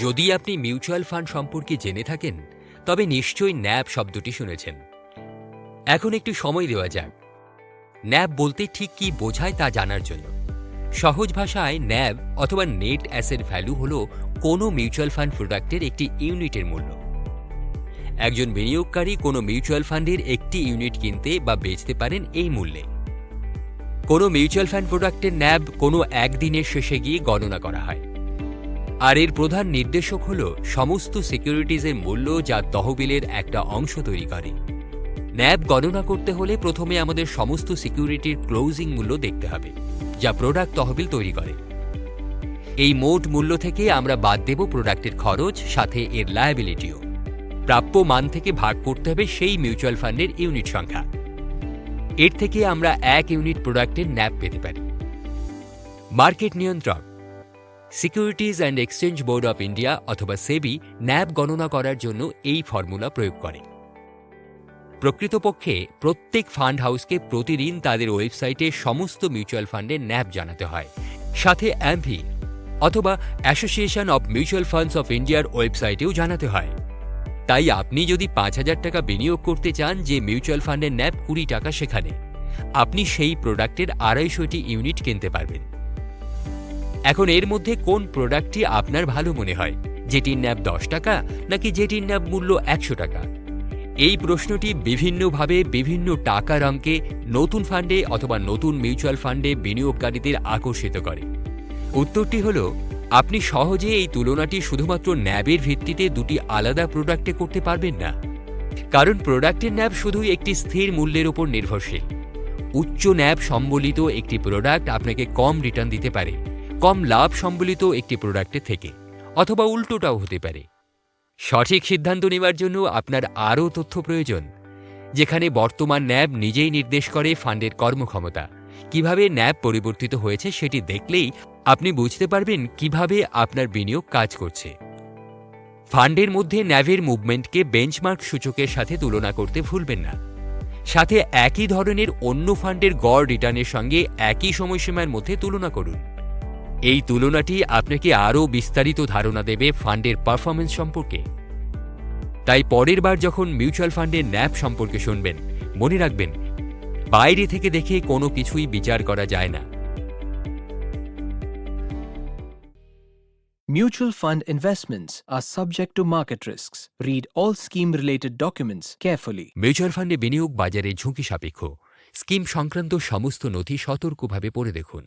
যদি আপনি mutual fund সম্পর্কে জেনে থাকেন, তবে নিশ্চয়ই ন্যাব শব্দটি শুনেছেন। এখন একটু সময় দেওয়া যাক। ন্যাব বলতে ঠিক কি বোঝায় তা জানার জন্য। সহজ ভাষায় ন্যাব অথবা নেট অ্যাসেট ভ্যালু হল কোনো মিউচুয়াল ফান্ড প্রোডাক্টের একটি ইউনিটের মূল্য। একজন বিনিয়োগকারী কোনো মিউচুয়াল ফান্ডের একটি ইউনিট কিনতে বা বেচতে পারেন এই মূল্যে। কোনো মিউচুয়াল ফান্ড প্রোডাক্টের ন্যাব কোনো একদিনের শেষে গিয়ে গণনা করা হয়। আর এর প্রধান নির্দেশক হল সমস্ত সিকিউরিটিজের মূল্য যা তহবিলের একটা অংশ তৈরি করে। ন্যাব গণনা করতে হলে প্রথমে আমাদের সমস্ত সিকিউরিটির ক্লোজিং মূল্য দেখতে হবে, যা প্রোডাক্ট তহবিল তৈরি করে। এই মোট মূল্য থেকে আমরা বাদ দেব প্রোডাক্টের খরচ, সাথে এর লায়াবিলিটিও প্রাপ্য মান থেকে ভাগ করতে হবে সেই মিউচুয়াল ফান্ডের ইউনিট সংখ্যা। এর থেকে আমরা এক ইউনিট প্রোডাক্টের ন্যাপ পেতে পারি। মার্কেট নিয়ন্ত্রক। Securities and exchange board of India অথবা সেবি ন্যাব গণনা করার জন্য এই ফর্মুলা প্রয়োগ করে। প্রকৃতপক্ষে প্রত্যেক ফান্ড হাউসকে প্রতিদিন তাদের ওয়েবসাইটে সমস্ত মিউচুয়াল ফান্ডের ন্যাব জানাতে হয়। সাথে অ্যাম্ভি অথবা association of mutual funds of ইন্ডিয়ার ওয়েবসাইটেও জানাতে হয়। তাই আপনি যদি পাঁচ হাজার টাকা বিনিয়োগ করতে চান যে মিউচুয়াল ফান্ডের ন্যাব কুড়ি টাকা সেখানে, আপনি সেই প্রোডাক্টের আড়াইশোটি ইউনিট কিনতে পারবেন। এখন এর মধ্যে কোন প্রোডাক্টটি আপনার ভালো মনে হয়? যেটির ন্যাব দশ টাকা নাকি যেটির ন্যাব মূল্য একশো টাকা? এই প্রশ্নটি বিভিন্নভাবে বিভিন্ন টাকার অঙ্কে নতুন ফান্ডে অথবা নতুন মিউচুয়াল ফান্ডে বিনিয়োগকারীদের আকর্ষিত করে। উত্তরটি হল, আপনি সহজে এই তুলনাটি শুধুমাত্র ন্যাবের ভিত্তিতে দুটি আলাদা প্রোডাক্টে করতে পারবেন না। কারণ প্রোডাক্টের ন্যাব শুধুই একটি স্থির মূল্যের উপর নির্ভরশীল। উচ্চ ন্যাব সম্বলিত একটি প্রোডাক্ট আপনাকে কম রিটার্ন দিতে পারে। কম লাভ সম্বলিত একটি প্রোডাক্টের থেকে, অথবা উল্টোটাও হতে পারে। সঠিক সিদ্ধান্ত নেওয়ার জন্য আপনার আরও তথ্য প্রয়োজন, যেখানে বর্তমান ন্যাব নিজেই নির্দেশ করে ফান্ডের কর্মক্ষমতা। কীভাবে ন্যাব পরিবর্তিত হয়েছে সেটি দেখলেই আপনি বুঝতে পারবেন কীভাবে আপনার বিনিয়োগ কাজ করছে। ফান্ডের মধ্যে ন্যাভের মুভমেন্টকে বেঞ্চমার্ক সূচকের সাথে তুলনা করতে ভুলবেন না। সাথে একই ধরনের অন্য ফান্ডের গড় রিটার্নের সঙ্গে একই সময়সীমার মধ্যে তুলনা করুন। এই তুলনাটি আপনাকে আরও বিস্তারিত ধারণা দেবে ফান্ডের পারফরমেন্স সম্পর্কে তাই পরের বার যখন মিউচুয়াল ফান্ডের ন্যাপ সম্পর্কে শুনবেন মনে রাখবেন বাইরে থেকে দেখে কোনো কিছুই বিচার করা যায় না Mutual fund investments are subject to market risks. Read all scheme related documents carefully. Mutual ফান্ডে বিনিয়োগ বাজারে ঝুঁকি সাপেক্ষ স্কিম সংক্রান্ত সমস্ত নথি সতর্কভাবে পড়ে দেখুন